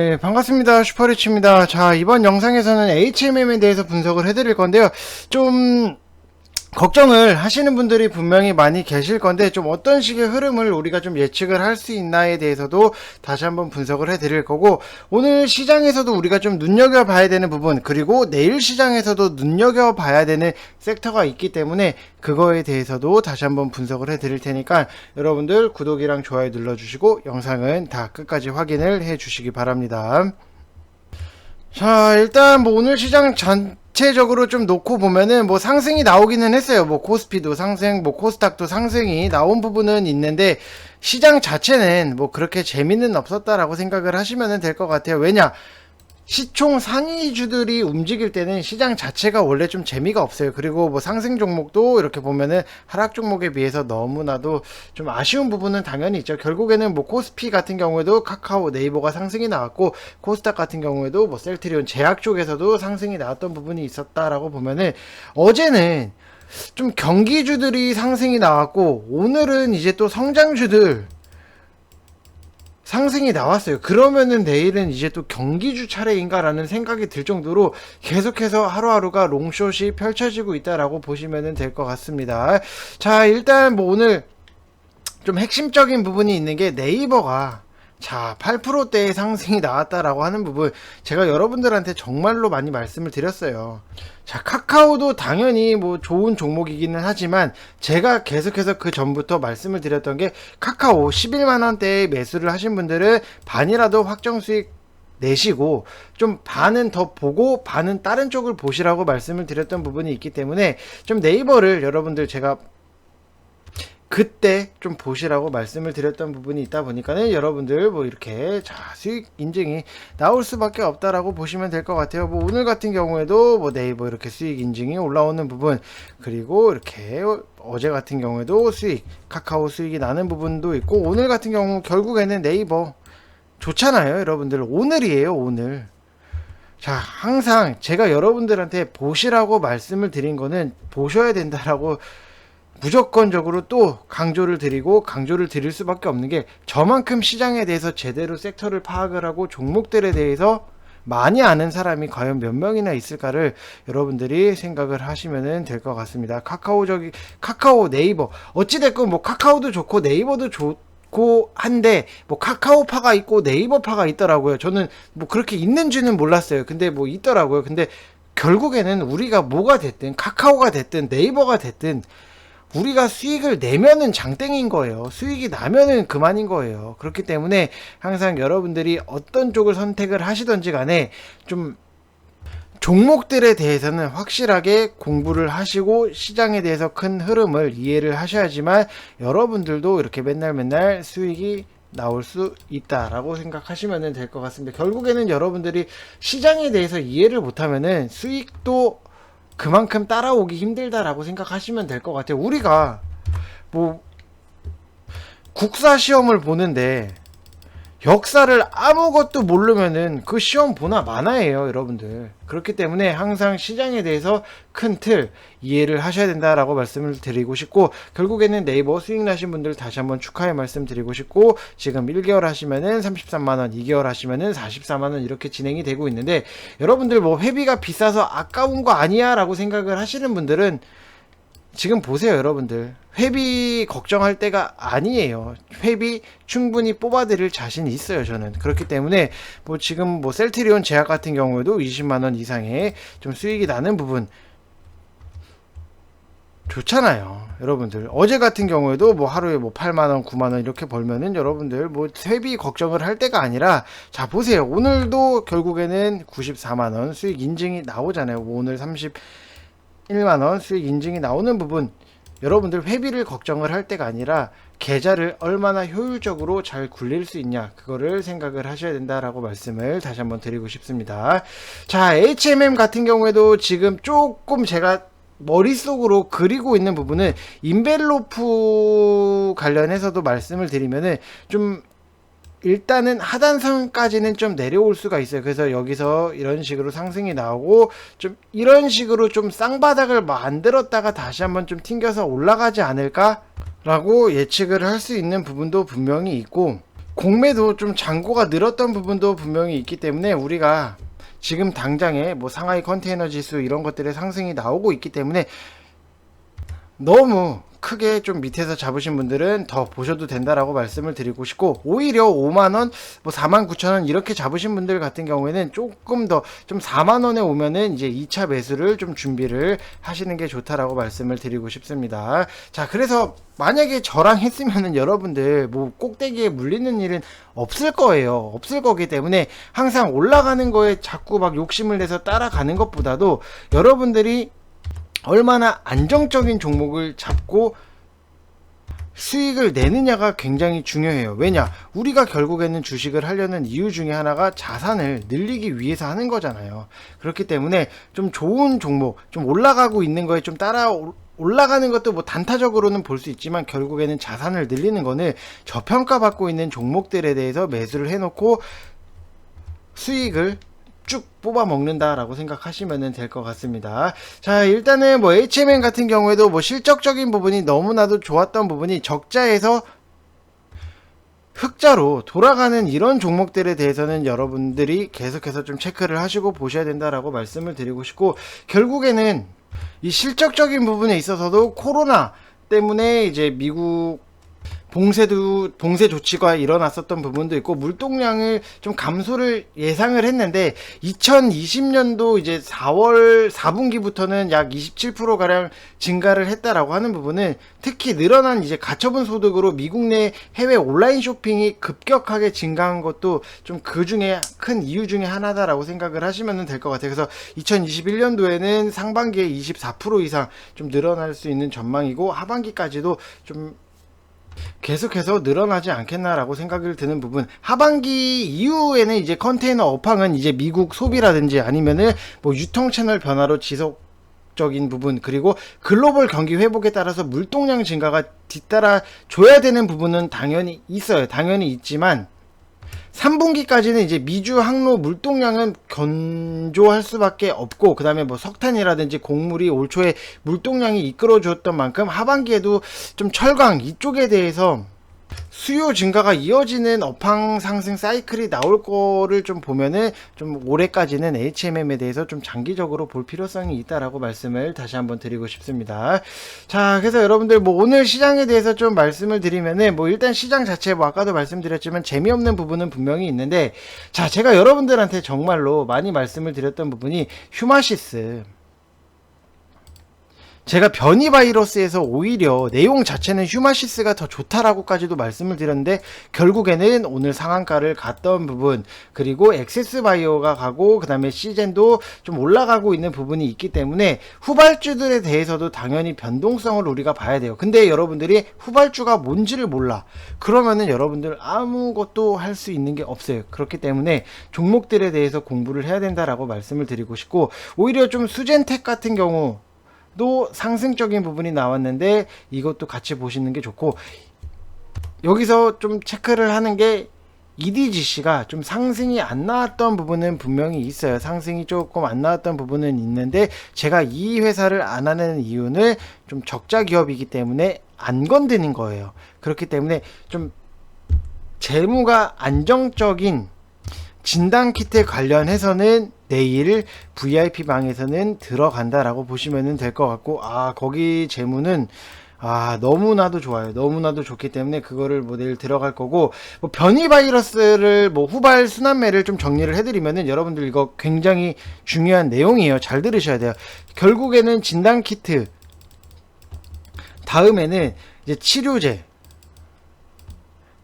네, 반갑습니다. 슈퍼리치입니다. 자, 이번 영상에서는 HMM에 대해서 분석을 해드릴 건데요. 좀, 걱정을 하시는 분들이 분명히 많이 계실 건데, 좀 어떤 식의 흐름을 우리가 좀 예측을 할 수 있나에 대해서도 다시 한번 분석을 해드릴 거고, 오늘 시장에서도 우리가 좀 눈여겨봐야 되는 부분, 그리고 내일 시장에서도 눈여겨봐야 되는 섹터가 있기 때문에, 그거에 대해서도 다시 한번 분석을 해드릴 테니까, 여러분들 구독이랑 좋아요 눌러주시고, 영상은 다 끝까지 확인을 해주시기 바랍니다. 자, 일단 뭐 오늘 시장 전체적으로 좀 놓고 보면은 뭐 상승이 나오기는 했어요. 뭐 코스피도 상승, 뭐 코스닥도 상승이 나온 부분은 있는데 시장 자체는 뭐 그렇게 재미는 없었다라고 생각을 하시면 될 것 같아요. 왜냐? 시총 상위주들이 움직일 때는 시장 자체가 원래 좀 재미가 없어요. 그리고 뭐 상승 종목도 이렇게 보면은 하락 종목에 비해서 너무나도 좀 아쉬운 부분은 당연히 있죠. 결국에는 뭐 코스피 같은 경우에도 카카오 네이버가 상승이 나왔고 코스닥 같은 경우에도 뭐 셀트리온 제약 쪽에서도 상승이 나왔던 부분이 있었다라고 보면은 어제는 좀 경기주들이 상승이 나왔고 오늘은 이제 또 성장주들 상승이 나왔어요. 그러면은 내일은 이제 또 경기주 차례인가라는 생각이 들 정도로 계속해서 하루하루가 롱숏이 펼쳐지고 있다라고 보시면 될 것 같습니다. 자, 일단 뭐 오늘 좀 핵심적인 부분이 있는 게 네이버가 자, 8%대의 상승이 나왔다라고 하는 부분 제가 여러분들한테 정말로 많이 말씀을 드렸어요. 자, 카카오도 당연히 뭐 좋은 종목이기는 하지만 제가 계속해서 그 전부터 말씀을 드렸던 게 카카오 11만 원대에 매수를 하신 분들은 반이라도 확정 수익 내시고 좀 반은 더 보고 반은 다른 쪽을 보시라고 말씀을 드렸던 부분이 있기 때문에 좀 네이버를 여러분들 제가 그때 좀 보시라고 말씀을 드렸던 부분이 있다 보니까는 여러분들 뭐 이렇게 자 수익 인증이 나올 수밖에 없다라고 보시면 될 것 같아요. 뭐 오늘 같은 경우에도 뭐 네이버 이렇게 수익 인증이 올라오는 부분 그리고 이렇게 어제 같은 경우에도 수익 카카오 수익이 나는 부분도 있고 오늘 같은 경우 결국에는 네이버 좋잖아요, 여러분들 오늘이에요, 오늘. 자, 항상 제가 여러분들한테 보시라고 말씀을 드린 거는 보셔야 된다라고 무조건적으로 또 강조를 드리고 강조를 드릴 수밖에 없는 게 저만큼 시장에 대해서 제대로 섹터를 파악을 하고 종목들에 대해서 많이 아는 사람이 과연 몇 명이나 있을까를 여러분들이 생각을 하시면 될 것 같습니다. 카카오 저기 카카오 네이버 어찌됐건 뭐 카카오도 좋고 네이버도 좋고 한데 뭐 카카오파가 있고 네이버파가 있더라고요. 저는 뭐 그렇게 있는지는 몰랐어요. 근데 뭐 있더라고요. 근데 결국에는 우리가 뭐가 됐든 카카오가 됐든 네이버가 됐든 우리가 수익을 내면은 장땡인 거예요. 수익이 나면은 그만인 거예요. 그렇기 때문에 항상 여러분들이 어떤 쪽을 선택을 하시던지 간에 좀 종목들에 대해서는 확실하게 공부를 하시고 시장에 대해서 큰 흐름을 이해를 하셔야지만 여러분들도 이렇게 맨날 맨날 수익이 나올 수 있다라고 생각하시면 될 것 같습니다. 결국에는 여러분들이 시장에 대해서 이해를 못하면은 수익도 그만큼 따라오기 힘들다라고 생각하시면 될 것 같아요. 우리가 뭐 국사 시험을 보는데 역사를 아무것도 모르면은 그 시험 보나 마나예요, 여러분들. 그렇기 때문에 항상 시장에 대해서 큰 틀 이해를 하셔야 된다라고 말씀을 드리고 싶고 결국에는 네이버 수익 나신 분들 다시 한번 축하의 말씀 드리고 싶고 지금 1개월 하시면은 33만 원, 2개월 하시면은 44만 원 이렇게 진행이 되고 있는데 여러분들 뭐 회비가 비싸서 아까운 거 아니야라고 생각을 하시는 분들은 지금 보세요, 여러분들. 회비 걱정할 때가 아니에요. 회비 충분히 뽑아드릴 자신이 있어요, 저는. 그렇기 때문에, 뭐 지금 뭐 셀트리온 제약 같은 경우에도 20만원 이상의 좀 수익이 나는 부분, 좋잖아요. 여러분들. 어제 같은 경우에도 뭐 하루에 뭐 8만원, 9만원 이렇게 벌면은 여러분들 뭐 회비 걱정을 할 때가 아니라, 자, 보세요. 오늘도 결국에는 94만원 수익 인증이 나오잖아요. 뭐 오늘 30, 1만원 수익 인증이 나오는 부분 여러분들 회비를 걱정을 할 때가 아니라 계좌를 얼마나 효율적으로 잘 굴릴 수 있냐 그거를 생각을 하셔야 된다라고 말씀을 다시 한번 드리고 싶습니다. 자 HMM 같은 경우에도 지금 조금 제가 머릿속으로 그리고 있는 부분은 인벨로프 관련해서도 말씀을 드리면은 좀 일단은 하단선까지는 좀 내려올 수가 있어요. 그래서 여기서 이런 식으로 상승이 나오고 좀 이런 식으로 좀 쌍바닥을 만들었다가 다시 한번 좀 튕겨서 올라가지 않을까라고 예측을 할 수 있는 부분도 분명히 있고 공매도 좀 잔고가 늘었던 부분도 분명히 있기 때문에 우리가 지금 당장에 뭐 상하이 컨테이너 지수 이런 것들의 상승이 나오고 있기 때문에 너무 크게 좀 밑에서 잡으신 분들은 더 보셔도 된다라고 말씀을 드리고 싶고 오히려 5만원 뭐 4만 9천원 이렇게 잡으신 분들 같은 경우에는 조금 더 좀 4만원에 오면은 이제 2차 매수를 좀 준비를 하시는 게 좋다라고 말씀을 드리고 싶습니다. 자 그래서 만약에 저랑 했으면은 여러분들 뭐 꼭대기에 물리는 일은 없을 거예요. 없을 거기 때문에 항상 올라가는 거에 자꾸 막 욕심을 내서 따라가는 것보다도 여러분들이 얼마나 안정적인 종목을 잡고 수익을 내느냐가 굉장히 중요해요. 왜냐? 우리가 결국에는 주식을 하려는 이유 중에 하나가 자산을 늘리기 위해서 하는 거잖아요. 그렇기 때문에 좀 좋은 종목, 좀 올라가고 있는 거에 좀 따라 올라가는 것도 뭐 단타적으로는 볼 수 있지만 결국에는 자산을 늘리는 거는 저평가받고 있는 종목들에 대해서 매수를 해놓고 수익을 쭉 뽑아 먹는다라고 생각하시면 될 것 같습니다. 자, 일단은 뭐 HMN 같은 경우에도 뭐 실적적인 부분이 너무나도 좋았던 부분이 적자에서 흑자로 돌아가는 이런 종목들에 대해서는 여러분들이 계속해서 좀 체크를 하시고 보셔야 된다라고 말씀을 드리고 싶고 결국에는 이 실적적인 부분에 있어서도 코로나 때문에 이제 미국 봉쇄도 봉쇄 조치가 일어났었던 부분도 있고 물동량을 좀 감소를 예상을 했는데 2020년도 이제 4월 4분기부터는 약 27% 가량 증가를 했다라고 하는 부분은 특히 늘어난 이제 가처분 소득으로 미국 내 해외 온라인 쇼핑이 급격하게 증가한 것도 좀 그 중에 큰 이유 중에 하나다라고 생각을 하시면 될 것 같아요. 그래서 2021년도에는 상반기에 24% 이상 좀 늘어날 수 있는 전망이고 하반기까지도 좀 계속해서 늘어나지 않겠나라고 생각을 드는 부분 하반기 이후에는 이제 컨테이너 업황은 이제 미국 소비라든지 아니면은 뭐 유통 채널 변화로 지속 적인 부분 그리고 글로벌 경기 회복에 따라서 물동량 증가가 뒤따라 줘야 되는 부분은 당연히 있어요. 당연히 있지만 3분기까지는 이제 미주 항로 물동량은 견조할 수밖에 없고 그 다음에 뭐 석탄이라든지 곡물이 올 초에 물동량이 이끌어 주었던 만큼 하반기에도 좀 철강 이쪽에 대해서 수요 증가가 이어지는 업황 상승 사이클이 나올 거를 좀 보면은 좀 올해까지는 HMM에 대해서 좀 장기적으로 볼 필요성이 있다라고 말씀을 다시 한번 드리고 싶습니다. 자, 그래서 여러분들 뭐 오늘 시장에 대해서 좀 말씀을 드리면은 뭐 일단 시장 자체 뭐 아까도 말씀드렸지만 재미없는 부분은 분명히 있는데 자, 제가 여러분들한테 정말로 많이 말씀을 드렸던 부분이 휴마시스 제가 변이 바이러스에서 오히려 내용 자체는 휴마시스가 더 좋다라고까지도 말씀을 드렸는데 결국에는 오늘 상한가를 갔던 부분 그리고 엑세스 바이오가 가고 그 다음에 시젠도 좀 올라가고 있는 부분이 있기 때문에 후발주들에 대해서도 당연히 변동성을 우리가 봐야 돼요. 근데 여러분들이 후발주가 뭔지를 몰라. 그러면은 여러분들 아무것도 할 수 있는 게 없어요. 그렇기 때문에 종목들에 대해서 공부를 해야 된다라고 말씀을 드리고 싶고 오히려 좀 수젠텍 같은 경우 도 상승적인 부분이 나왔는데 이것도 같이 보시는 게 좋고 여기서 좀 체크를 하는 게 EDGC가 좀 상승이 안 나왔던 부분은 분명히 있어요. 상승이 조금 안 나왔던 부분은 있는데 제가 이 회사를 안 하는 이유는 좀 적자 기업이기 때문에 안 건드는 거예요. 그렇기 때문에 좀 재무가 안정적인 진단 키트 관련해서는 내일 VIP 방에서는 들어간다라고 보시면 될 것 같고 아 거기 재무는 아 너무나도 좋아요. 너무나도 좋기 때문에 그거를 뭐 내일 들어갈 거고 뭐 변이 바이러스를 뭐 후발 순환매를 좀 정리를 해드리면은 여러분들 이거 굉장히 중요한 내용이에요. 잘 들으셔야 돼요. 결국에는 진단 키트 다음에는 이제 치료제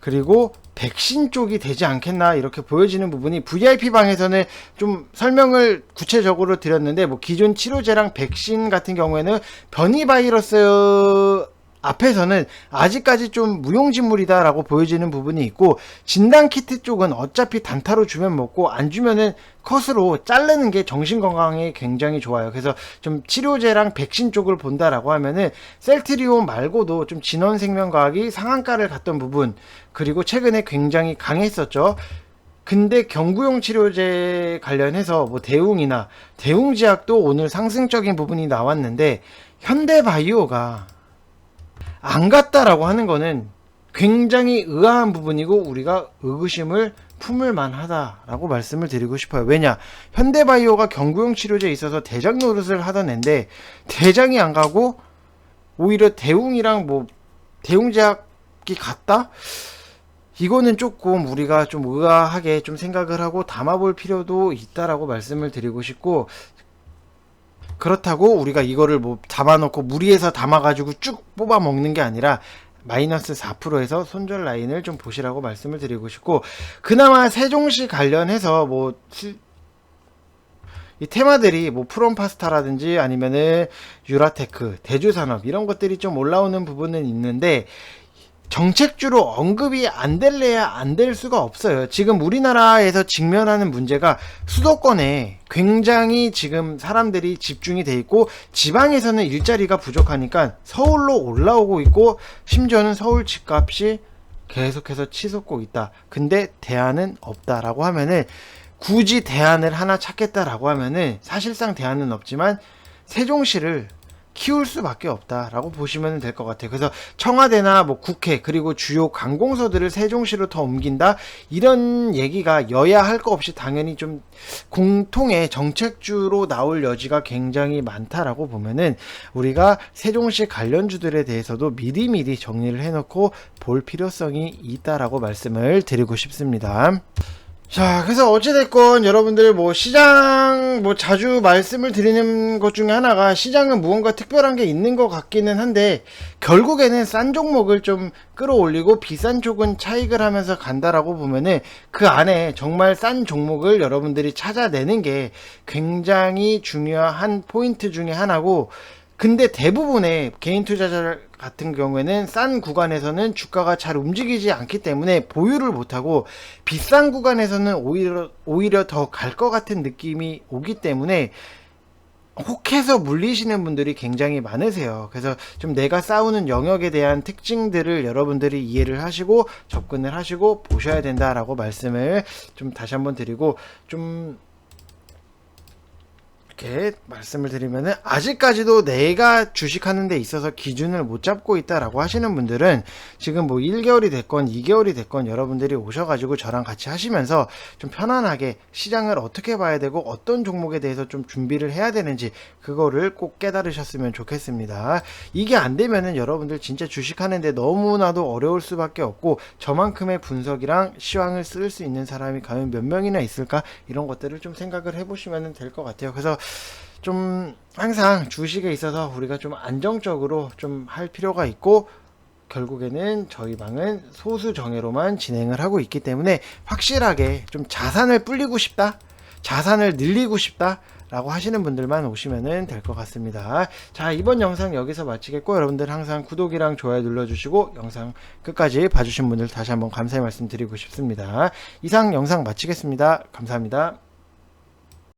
그리고 백신 쪽이 되지 않겠나 이렇게 보여지는 부분이 VIP 방에서는 좀 설명을 구체적으로 드렸는데 뭐 기존 치료제랑 백신 같은 경우에는 변이 바이러스 앞에서는 아직까지 좀 무용지물이다라고 보여지는 부분이 있고 진단 키트 쪽은 어차피 단타로 주면 먹고 안 주면은 컷으로 자르는 게 정신 건강에 굉장히 좋아요. 그래서 좀 치료제랑 백신 쪽을 본다라고 하면은 셀트리온 말고도 좀 진원생명과학이 상한가를 갔던 부분 그리고 최근에 굉장히 강했었죠. 근데 경구용 치료제 관련해서 뭐 대웅이나 대웅지약도 오늘 상승적인 부분이 나왔는데 현대바이오가 안 갔다라고 하는 거는 굉장히 의아한 부분이고 우리가 의구심을 품을 만하다라고 말씀을 드리고 싶어요. 왜냐? 현대바이오가 경구용 치료제에 있어서 대장 노릇을 하던 앤데 대장이 안 가고 오히려 대웅이랑 뭐 대웅제약이 같다? 이거는 조금 우리가 좀 의아하게 좀 생각을 하고 담아볼 필요도 있다라고 말씀을 드리고 싶고 그렇다고 우리가 이거를 뭐 담아놓고 무리해서 담아가지고 쭉 뽑아 먹는 게 아니라 마이너스 4%에서 손절 라인을 좀 보시라고 말씀을 드리고 싶고 그나마 세종시 관련해서 뭐 이 테마들이 뭐 프롬파스타라든지 아니면은 유라테크, 대주산업 이런 것들이 좀 올라오는 부분은 있는데 정책주로 언급이 안 될래야 안 될 수가 없어요. 지금 우리나라에서 직면하는 문제가 수도권에 굉장히 지금 사람들이 집중이 돼 있고 지방에서는 일자리가 부족하니까 서울로 올라오고 있고 심지어는 서울 집값이 계속해서 치솟고 있다. 근데 대안은 없다라고 하면은 굳이 대안을 하나 찾겠다라고 하면은 사실상 대안은 없지만 세종시를 키울 수밖에 없다라고 보시면 될 것 같아요. 그래서 청와대나 뭐 국회 그리고 주요 관공서들을 세종시로 더 옮긴다 이런 얘기가 여야 할 거 없이 당연히 좀 공통의 정책주로 나올 여지가 굉장히 많다라고 보면은 우리가 세종시 관련주들에 대해서도 미리미리 정리를 해놓고 볼 필요성이 있다라고 말씀을 드리고 싶습니다. 자, 그래서 어찌됐건 여러분들 뭐 시장 뭐 자주 말씀을 드리는 것 중에 하나가 시장은 무언가 특별한 게 있는 것 같기는 한데 결국에는 싼 종목을 좀 끌어올리고 비싼 쪽은 차익을 하면서 간다라고 보면은 그 안에 정말 싼 종목을 여러분들이 찾아내는 게 굉장히 중요한 포인트 중에 하나고 근데 대부분의 개인 투자자 같은 경우에는 싼 구간에서는 주가가 잘 움직이지 않기 때문에 보유를 못하고 비싼 구간에서는 오히려 오히려 더 갈 것 같은 느낌이 오기 때문에 혹해서 물리시는 분들이 굉장히 많으세요. 그래서 좀 내가 싸우는 영역에 대한 특징들을 여러분들이 이해를 하시고 접근을 하시고 보셔야 된다라고 말씀을 좀 다시 한번 드리고 좀 이렇게 말씀을 드리면은 아직까지도 내가 주식하는 데 있어서 기준을 못 잡고 있다라고 하시는 분들은 지금 뭐 1개월이 됐건 2개월이 됐건 여러분들이 오셔가지고 저랑 같이 하시면서 좀 편안하게 시장을 어떻게 봐야 되고 어떤 종목에 대해서 좀 준비를 해야 되는지 그거를 꼭 깨달으셨으면 좋겠습니다. 이게 안 되면은 여러분들 진짜 주식하는데 너무나도 어려울 수밖에 없고 저만큼의 분석이랑 시황을 쓸 수 있는 사람이 과연 몇 명이나 있을까 이런 것들을 좀 생각을 해보시면 될 것 같아요. 그래서 좀 항상 주식에 있어서 우리가 좀 안정적으로 좀 할 필요가 있고 결국에는 저희 방은 소수 정예로만 진행을 하고 있기 때문에 확실하게 좀 자산을 불리고 싶다 자산을 늘리고 싶다 라고 하시는 분들만 오시면 될 것 같습니다. 자, 이번 영상 여기서 마치겠고, 여러분들 항상 구독이랑 좋아요 눌러주시고, 영상 끝까지 봐주신 분들 다시 한번 감사의 말씀 드리고 싶습니다. 이상 영상 마치겠습니다. 감사합니다.